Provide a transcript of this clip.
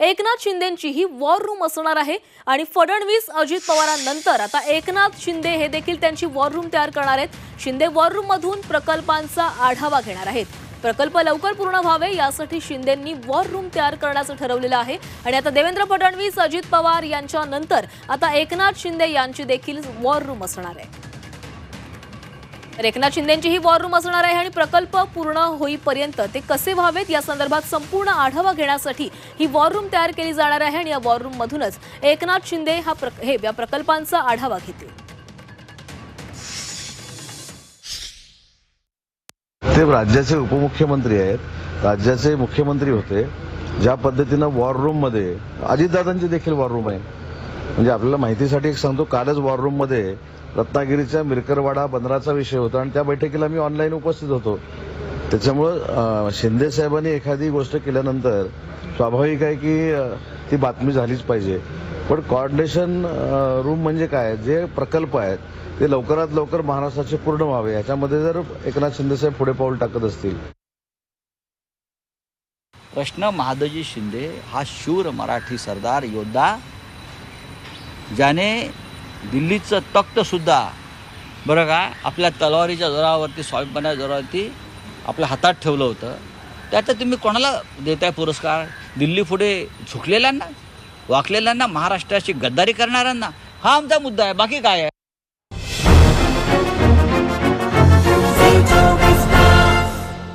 Eknath शिंदेचीही war room असणार आहे. आणि फडणवीस अजित पवारांनंतर आता एकनाथ शिंदे हे देखील त्यांची वॉर रूम तयार करणार आहेत. शिंदे वॉर रूम मधून प्रकल्पांचा आढावा घेणार आहेत. प्रकल्प लवकर पूर्ण व्हावे यासाठी शिंदेंनी वॉर रूम तयार करण्याचं ठरवलेलं आहे. आणि आता देवेंद्र फडणवीस अजित पवार यांच्यानंतर आता एकनाथ शिंदे यांची देखील वॉर रूम असणार आहे. एकनाथ शिंदेची ही वॉर रूम असणार आहे आणि प्रकल्प पूर्ण होईपर्यंत ते कसे व्हावेत? या संदर्भात संपूर्ण आढावा घेण्यासाठी ही वॉर रूम तयार केली जाणार आहे आणि या वॉर रूम मधूनच एकनाथ शिंदे हा प्रक- हे या प्रकल्पांचा आढावा घेतील. ते राज्याचे उपमुख्यमंत्री आहेत. राज्याचे मुख्यमंत्री होते. ज्या पद्धतीनं वॉर रूममध्ये अजितदादांची देखील वॉर रूम आहे. म्हणजे आपल्याला माहितीसाठी एक सांगतो कालच वॉर रूममध्ये रत्नागिरीच्या मिरकरवाडा बंदराचा विषय होता आणि त्या बैठकीला मी ऑनलाईन उपस्थित होतो. त्याच्यामुळं शिंदे साहेबांनी एखादी गोष्ट केल्यानंतर स्वाभाविक आहे की ती बातमी झालीच पाहिजे. पण कॉर्डिनेशन रूम म्हणजे काय? जे प्रकल्प आहेत ते लवकरात लवकर महाराष्ट्राचे पूर्ण व्हावे. याच्यामध्ये जर एकनाथ शिंदे साहेब पुढे पाऊल टाकत असतील. प्रश्न महादजी शिंदे हा शूर मराठी सरदार योद्धा ज्याने दिल्लीचं तख्तसुद्धा बरं का? आपल्या तलवारीच्या जोरावरती स्वाभिमाना जोरावरती आपल्या हातात ठेवलं होतं. त्यात तुम्ही कोणाला देताय पुरस्कार? दिल्ली पुढे झुकलेल्यांना वाकलेल्यांना महाराष्ट्राची गद्दारी करणाऱ्यांना? हा आमचा मुद्दा आहे. बाकी काय आहे?